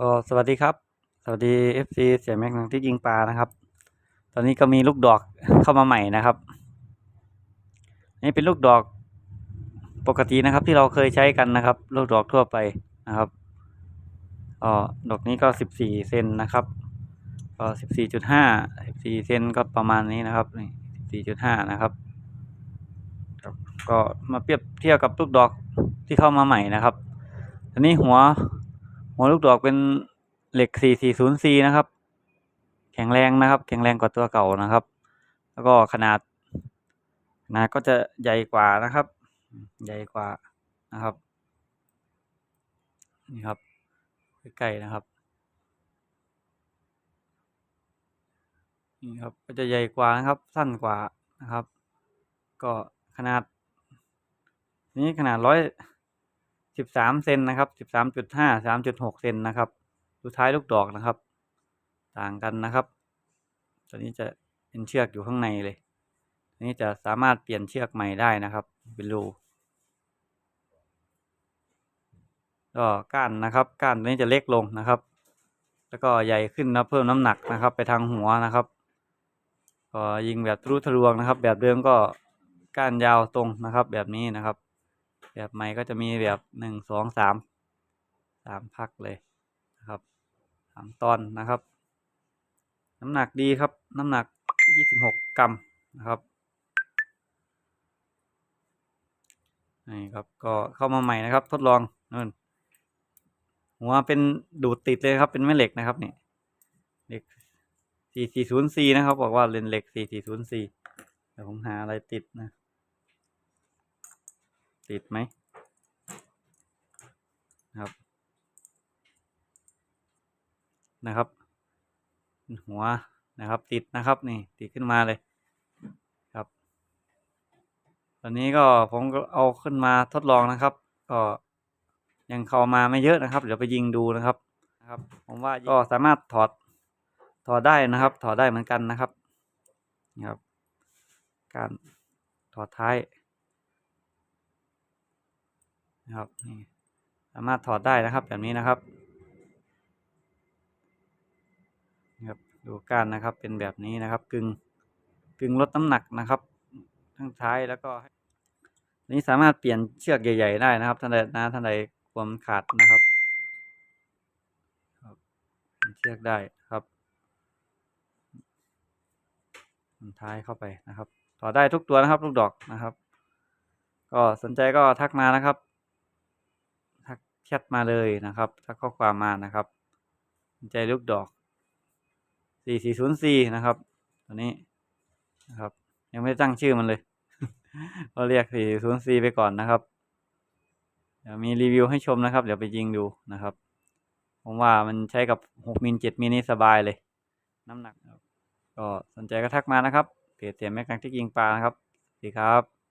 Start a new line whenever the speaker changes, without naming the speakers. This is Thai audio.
ก็สวัสดีครับ สวัสดีเอฟซีเสียแม็กนังที่ยิงปลานะครับ ตอนนี้ก็มีลูกดอกเข้ามาใหม่นะครับ นี่เป็นลูกดอกปกตินะครับ ที่เราเคยใช้กันนะครับ ลูกดอกทั่วไปนะครับก็ดอกนี้ก็สิบสี่เซนนะครับ ก็สิบสี่จุดห้าสิบสี่เซนก็ประมาณนี้นะครับนี่สิบสี่จุดห้านะครับครับก็มาเปรียบเทียบกับลูกดอกที่เข้ามาใหม่นะครับอันนี้หัว หัวลูกดอกเป็นเหล็ก 440C นะครับ แข็งแรงนะครับ แข็งแรงกว่าตัวเก่านะครับ แล้วก็ขนาดขนาดก็จะใหญ่กว่านะครับ ใหญ่กว่านะครับนี่ครับใกล้ๆนะครับนี่ครับก็จะใหญ่กว่านะครับ สั้นกว่านะครับ ก็ขนาด นี้ขนาดร้อย สิบสามเซนนะครับสิบสามจุดห้าสามจุดหกเซนนะครับ ดูท้ายลูกดอกนะครับ ต่างกันนะครับตัวนี้จะเป็นเชือกอยู่ข้างในเลยตัวนี้จะสามารถเปลี่ยนเชือกใหม่ได้นะครับเป็นรูก็ก้านนะครับก้านตัวนี้จะเล็กลงนะครับ แล้วก็ใหญ่ขึ้นนะเพิ่มน้ำหนักนะครับ ไปทางหัวนะครับก็ยิงแบบทะลุทะลวงนะครับ แบบเดิมก็ก้านยาวตรงนะครับ แบบนี้นะครับ แบบใหม่ก็จะมีแบบหนึ่งสองสามสามพักเลยนะครับสามตอนนะครับ น้ำหนักดีครับ น้ำหนักยี่สิบหกกรัมนะครับนี่ครับก็เข้ามาใหม่นะครับ ทดลองนู่นหัวเป็นดูดติดเลยครับ เป็นแม่เหล็กนะครับนี่เหล็ก 440C นะครับ บอกว่าเลนเหล็ก 440C เดี๋ยวผมหาอะไรติดนะ ติดไหมนะครับ นะครับ หัวนะครับ ติดนะครับนี่ติดขึ้นมาเลยครับ ตอนนี้ก็ผมก็เอาขึ้นมาทดลองนะครับ ก็ยังเข้ามาไม่เยอะนะครับ เดี๋ยวไปยิงดูนะครับนะครับ ผมว่าก็สามารถถอดถอดได้นะครับ ถอดได้เหมือนกันนะครับนี่ครับ การถอดท้าย นะครับนี่สามารถถอดได้นะครับแบบนี้นะครับนะครับดูก้านนะครับเป็นแบบนี้นะครับ กึงกึ่งลดน้ำหนักนะครับ ทั้งท้ายแล้วก็นี้สามารถเปลี่ยนเชือกใหญ่ ๆ ได้นะครับท่านใดนะท่านใดความขาดนะครับเชือกได้ครับท้ายเข้าไปนะครับถอดได้ทุกตัวนะครับ ลูกดอกนะครับ ก็สนใจก็ทักมานะครับ แชทมาเลยนะครับทักข้อความมานะครับสนใจลูกดอก4404นะครับตัวนี้นะครับ ยังไม่ได้ตั้งชื่อมันเลยก็เรียก404ไปก่อนนะครับ เดี๋ยวมีรีวิวให้ชมนะครับ เดี๋ยวไปยิงดูนะครับผมว่ามันใช้กับ6มิล7มิลนี่สบายเลย น้ำหนักก็สนใจก็ทักมานะครับเพจเสียแม็กนักที่ยิงปลานะครับสวัสดีครับ